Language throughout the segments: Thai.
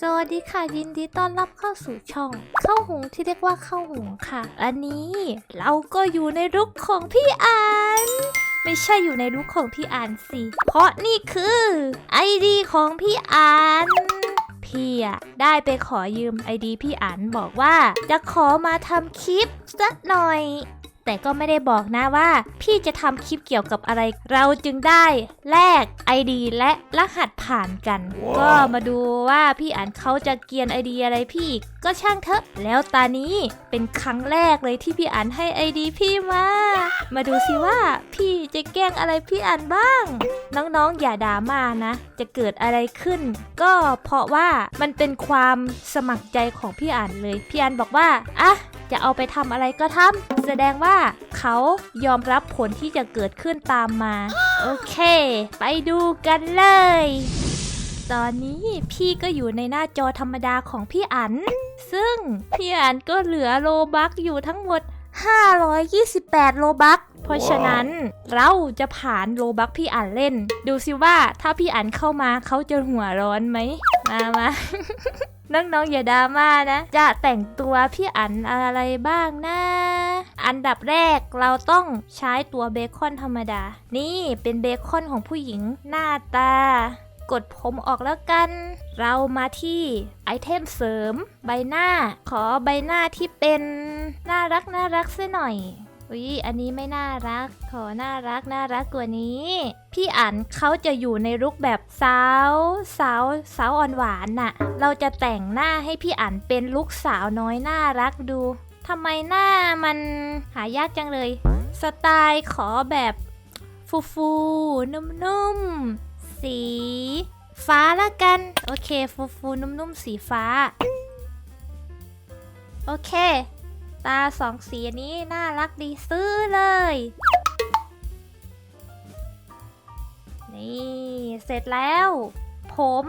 สวัสดีค่ะยินดีต้อนรับเข้าสู่ช่อง เข้าหุงที่เรียกว่าเข้าหุงค่ะ อันนี้เราก็อยู่ในลุกของพี่อันไม่ใช่อยู่ในลุกของพี่อันสิ เพราะนี่คือไอดีของพี่อันพี่อะได้ไปขอยืมไอดีพี่อันบอกว่า จะขอมาทำคลิปสักหน่อย แต่ก็ไม่ได้บอกนะว่า พี่จะทำคลิปเกี่ยวกับอะไร เราจึงได้แลก ID และรหัสผ่านกันก็มาดูว่าพี่อันเขาจะเกียน ID อะไรพี่อีกก็ช่างเถอะ แล้วตานี้เป็นครั้งแรกเลยที่พี่อันให้ ID พี่มา มาดูสิว่าพี่จะแกล้งอะไรพี่อันบ้าง น้องๆอย่าด่ามานะ จะเกิดอะไรขึ้น ก็เพราะว่ามันเป็นความสมัครใจของพี่อันเลย พี่อันบอกว่า อะ จะเอาไปทำอะไรก็ทำแสดงว่าเขายอมรับผลที่จะเกิดขึ้นตามมา โอเค ไปดูกันเลย ตอนนี้พี่ก็อยู่ในหน้าจอธรรมดาของพี่อัน ซึ่งพี่อันก็เหลือโลบักอยู่ทั้งหมด 528 โลบักเพราะฉะนั้นเราจะผ่านโลบักพี่อันเล่น ดูสิว่าถ้าพี่อันเข้ามาเขาจะหัวร้อนไหม มามา น้องๆอย่าดราม่านะ จะแต่งตัวพี่อันอะไรบ้างนะ อันดับแรกเราต้องใช้ตัวเบคอนธรรมดา นี่เป็นเบคอนของผู้หญิงหน้าตากดผมออกแล้วกัน เรามาที่ไอเทมเสริม ใบหน้า ขอใบหน้าที่เป็นน่ารักน่ารักซะหน่อย อุ๊ยอันนี้ไม่น่ารัก ขอน่ารักน่ารักกว่านี้ พี่อันเขาจะอยู่ในลุกแบบสาวสาวสาวอ่อนหวานน่ะ เราจะแต่งหน้าให้พี่อันเป็นลุกสาวน้อยน่ารักดูทำไมหน้ามันหายากจังเลย สไตล์ขอแบบฟูฟูๆนุ่มๆ สีฟ้าละกัน โอเค ฟูฟูๆนุ่มๆ สีฟ้า โอเค ตาสองสีอันนี้น่ารักดีซื้อเลย นี่เสร็จแล้ว ผม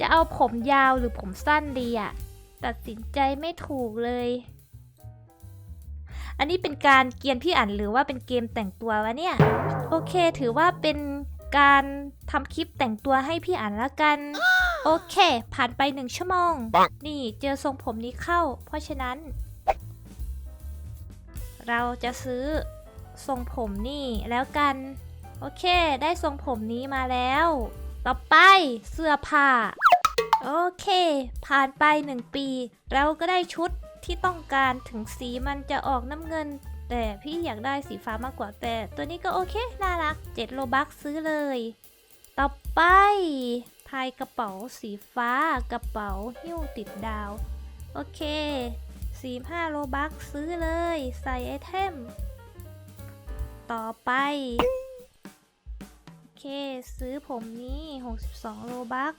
จะเอาผมยาวหรือผมสั้นดีอะตัดสินใจไม่ถูกเลย อันนี้เป็นการเกียนพี่อันหรือว่าเป็นเกมแต่งตัววะเนี่ย โอเคถือว่าเป็นการทำคลิปแต่งตัวให้พี่อันละกัน โอเค ผ่านไปหนึ่งชั่วโมงปังนี่เจอทรงผมนี้เข้า เพราะฉะนั้น เราจะซื้อทรงผมนี่แล้วกัน โอเค ได้ทรงผมนี้มาแล้ว ต่อไปเสื้อผ้า โอเค ผ่านไปหนึ่งปี เราก็ได้ชุดที่ต้องการถึงสีมันจะออกน้ำเงิน แต่พี่อยากได้สีฟ้ามากกว่าแต่ ตัวนี้ก็โอเค น่ารัก7โลบักซื้อเลย ต่อไปพายกระเป๋าสีฟ้ากระเป๋าหิ้วติดดาว โอเค สีห้าโลบักซื้อเลย ใส่ไอเทม ต่อไป โอเค ซื้อผมนี้ 62โลบัก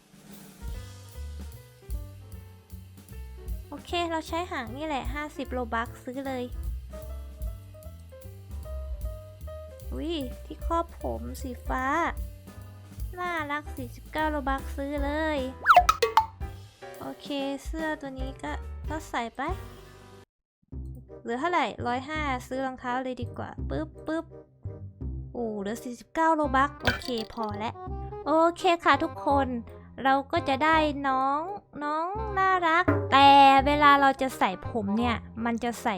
โอเค เราใช้หางนี่แหละ 50 โลบักซื้อเลยอุ้ยที่ครอบผมสีฟ้า น่ารัก 49 โลบักซื้อเลย โอเค เสื้อตัวนี้ก็ก็ใส่ไป ลือเท่าไหร่ร้อยห้าซื้อรองเท้าเลยดีกว่าปึ๊บปึ๊บโอ้เหลือ 49 โลบักโอเคพอแล้วโอเคค่ะทุกคนเราก็จะได้น้องน้องน่ารัก แต่เวลาเราจะใส่ผมเนี่ย มันจะใส่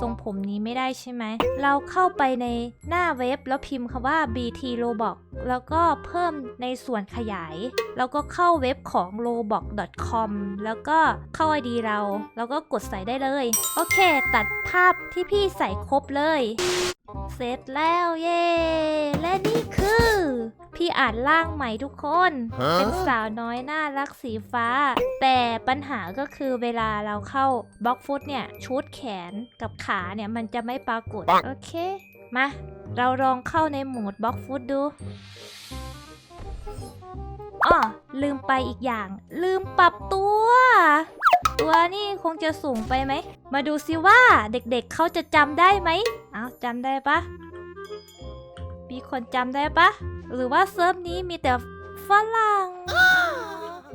ทรงผมนี้ไม่ได้ใช่ไหม เราเข้าไปในหน้าเว็บแล้วพิมพ์คำว่า BT Roblox แล้วก็เพิ่มในส่วนขยาย แล้วก็เข้าเว็บของ roblox.com แล้วก็เข้า ID เรา แล้วก็กดใส่ได้เลย โอเค ตัดภาพที่พี่ใส่ครบเลย เสร็จแล้วเย้ และนี่คือ พี่อ่านร่างใหม่ทุกคน เป็นสาวน้อยน่ารักสีฟ้า แต่ปัญหาก็คือเวลาเราเข้าบล็อกฟุตเนี่ยชุดแขนกับขาเนี่ยมันจะไม่ปรากฏปังโอเค มา เราลองเข้าในโหมดบล็อกฟุตดูอ้อลืมไปอีกอย่าง ลืมปรับตัว ตัวนี่คงจะสูงไปไหม มาดูซิว่าเด็กๆเเขาจะจำได้ไหม เอาจำได้ปะ มีคนจำได้ปะ หรือว่าเซิร์ฟนี้มีแต่ฝรั่ง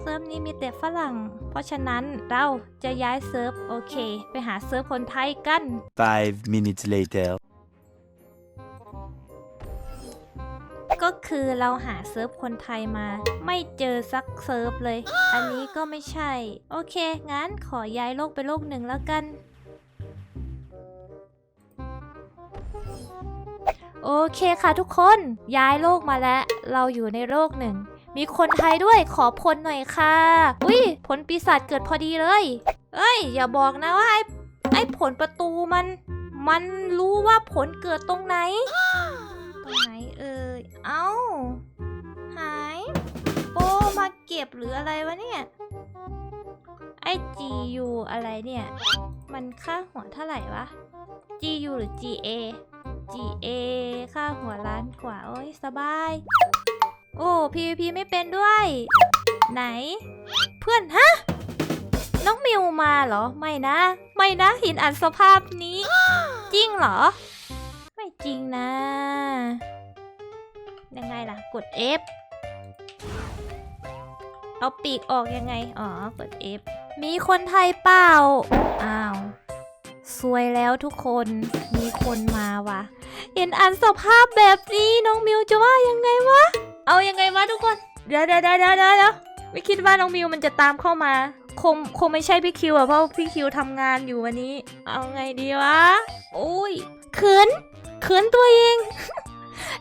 เซิร์ฟนี้มีแต่ฝรั่ง เพราะฉะนั้นเราจะย้ายเซิร์ฟโอเค ไปหาเซิร์ฟคนไทยกัน Five minutes later. ก็คือเราหาเซิร์ฟคนไทยมา ไม่เจอสักเซิร์ฟเลย อันนี้ก็ไม่ใช่ โอเค งั้นขอย้ายโลกไปโลกหนึ่งแล้วกัน โอเคค่ะทุกคนย้ายโลกมาแล้ว เราอยู่ในโลกหนึ่ง มีคนไทยด้วยขอพลหน่อยค่ะ อุ้ยผลปีศาจเกิดพอดีเลย เอ้ย อย่าบอกนะว่าไอ้ไอ้ผลประตูมัน มันรู้ว่าผลเกิดตรงไหน ตรงไหนเอ่ยเอ้า หาย โอ้มาเก็บหรืออะไรวะเนี่ย ไอ้ GU อะไรเนี่ย มันค่าหัวเท่าไหร่วะ GU หรือ GA GA ค่าหัวล้านกว่า โอ้ยสบาย โอ้ PVP ไม่เป็นด้วย ไหน เพื่อน ฮะ น้องมิวมาเหรอ ไม่นะ ไม่นะ หินอันสภาพนี้ จริงเหรอ ไม่จริงนะ ยังไงล่ะ กด F เอาปีกออกยังไง อ๋อ กด F มีคนไทยเปล่า อ้าว สวยแล้วทุกคนมีคนมาว่ะเห็นอันสภาพแบบนี้น้องมิวจะว่ายังไงวะ เอายังไงวะทุกคนเดี๋ยวเดี๋ยวเดี๋ยวเดี๋ยวเดี๋ยวไม่คิดว่าน้องมิวมันจะตามเข้ามา คงคงไม่ใช่พี่คิวอะเพราะพี่คิวทำงานอยู่วันนี้ เอาไงดีวะโอ้ยเขินเขินตัวเอง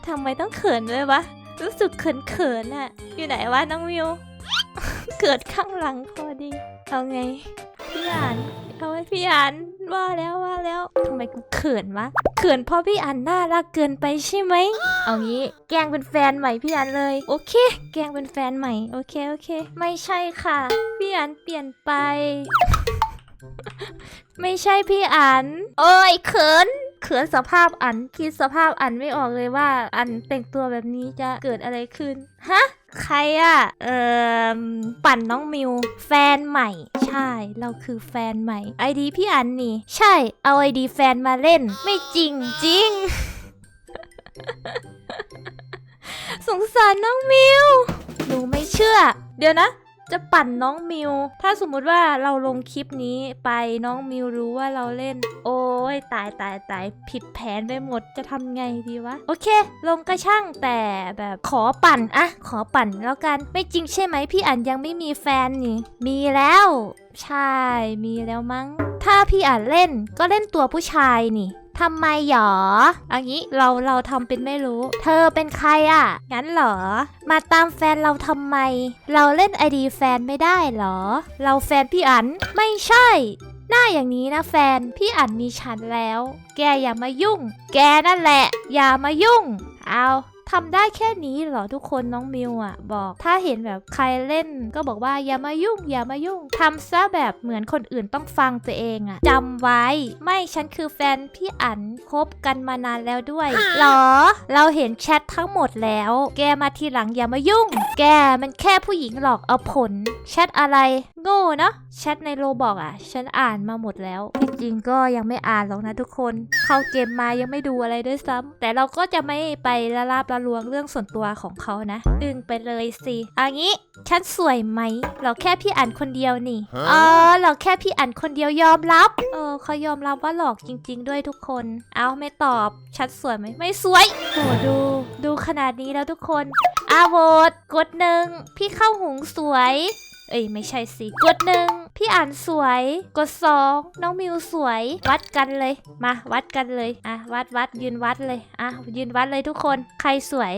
ทำไมต้องเขินด้วยวะรู้สึกเขินเขินอะอยู่ไหนวะน้องมิว เกิดข้างหลังพอดี เอาไงพี่อ่าน เอาไว้พี่อันว่าแล้วว่าแล้วทำไมกูเขินวะเขินเพราะพี่อันน่ารักเกินไปใช่ไหมเอางี้แกล้งเป็นแฟนใหม่พี่อันเลย โอเค แกล้งเป็นแฟนใหม่โอเคโอเค ไม่ใช่ค่ะ พี่อันเปลี่ยนไป ไม่ใช่พี่อัน โอ้ยเขิน เขินสภาพอัน คิดสภาพอันไม่ออกเลยว่าอันแต่งตัวแบบนี้จะเกิดอะไรขึ้น ฮะ ใครอะเอ่อปั่นน้องมิว แฟนใหม่ ใช่ เราคือแฟนใหม่ไอดีพี่อันนี่ ใช่ เอาไอดีแฟนมาเล่น ไม่จริงจริง สงสารน้องมิวหนูไม่เชื่อ เดี๋ยวนะ จะปั่นน้องมิว ถ้าสมมุติว่าเราลงคลิปนี้ไปน้องมิวรู้ว่าเราเล่น โอ้ยตายตายตายผิดแผนไปหมดจะทำไงดีวะ โอเค ลงกระช่างแต่แบบขอปั่นอะขอปั่นแล้วกันไม่จริงใช่ไหมพี่อันยังไม่มีแฟนนี่ มีแล้ว ใช่ มีแล้วมั้ง ถ้าพี่อ่านเล่นก็เล่นตัวผู้ชายนี่ ทำไมหรออันนี้เราเราทำเป็นไม่รู้ เธอเป็นใครอะ งั้นเหรอ มาตามแฟนเราทำไม เราเล่นไอดีแฟนไม่ได้เหรอ เราแฟนพี่อันไม่ใช่ หน้าอย่างนี้นะแฟน พี่อันมีฉันแล้ว แกอย่ามายุ่ง แกนั่นแหละ อย่ามายุ่ง เอา ทำได้แค่นี้เหรอทุกคนน้องมิวอะ บอกถ้าเห็นแบบใครเล่น ก็บอกว่าอย่ามายุ่ง อย่ามายุ่งทำซะแบบเหมือนคนอื่นต้องฟังตัวเองอะจำไว้ไม่ฉันคือแฟนพี่อันคบกันมานานแล้วด้วยหรอ เราเห็นแชททั้งหมดแล้ว แกมาทีหลังอย่ามายุ่ง แกมันแค่ผู้หญิงหลอกเอาผลแชทอะไร โง่เนอะแชทในโรบอกอะ ฉันอ่านมาหมดแล้วที่จริงก็ยังไม่อ่านหรอกนะทุกคน เข้าเกมมายังไม่ดูอะไรด้วยซ้ำแต่เราก็จะไม่ไปละลาบละลวงเรื่องส่วนตัวของเขานะดึงไปเลยสิเอันนี้ฉันสวยไหมเราแค่พี่อันคนเดียวนี่เออเราแค่พี่อันคนเดียวยอมรับเออเขายอมรับว่าหลอกจริง ๆ ด้วยทุกคน เอาไม่ตอบฉันสวยไหมไม่สวยโหดู ดูขนาดนี้แล้วทุกคนอาโหวตกดหนึ่งพี่เข้าหุงสวย เอ้ยไม่ใช่สิ กดหนึ่งพี่อ่านสวย กดสองน้องมิวสวย วัดกันเลย มาวัดกันเลย อะวัดวัดยืนวัดเลย อะยืนวัดเลยทุกคน ใครสวย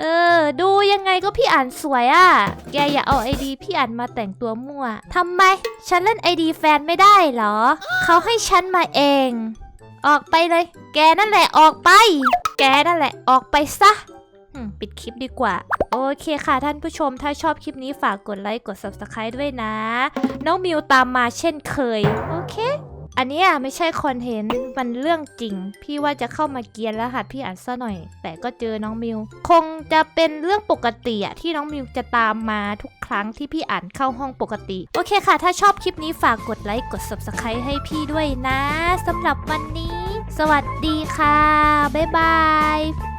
เออ ดูยังไงก็พี่อ่านสวยอะ่ะ แกอย่าเอาไอดีพี่อ่านมาแต่งตัวมั่วทำไม ฉันเล่นไอดีแฟนไม่ได้เหรอ เขาให้ฉันมาเอง ออกไปเลย แกนั่นแหละออกไป แกนั่นแหละออกไปซะ ปิดคลิปดีกว่า โอเคค่ะท่านผู้ชมถ้าชอบคลิปนี้ฝากกดไลค์กด subscribe ด้วยนะ น้องมิวตามมาเช่นเคย โอเค อันนี้ไม่ใช่คอนเทนต์ มันเรื่องจริง พี่ว่าจะเข้ามาเกียนรหัสพี่อ่านซะหน่อย แต่ก็เจอน้องมิว คงจะเป็นเรื่องปกติอะที่น้องมิวจะตามมาทุกครั้งที่พี่อ่านเข้าห้องปกติ โอเคค่ะ ถ้าชอบคลิปนี้ฝากกดไลค์กด subscribe ให้พี่ด้วยนะสำหรับวันนี้ สวัสดีค่ะบ๊ายบาย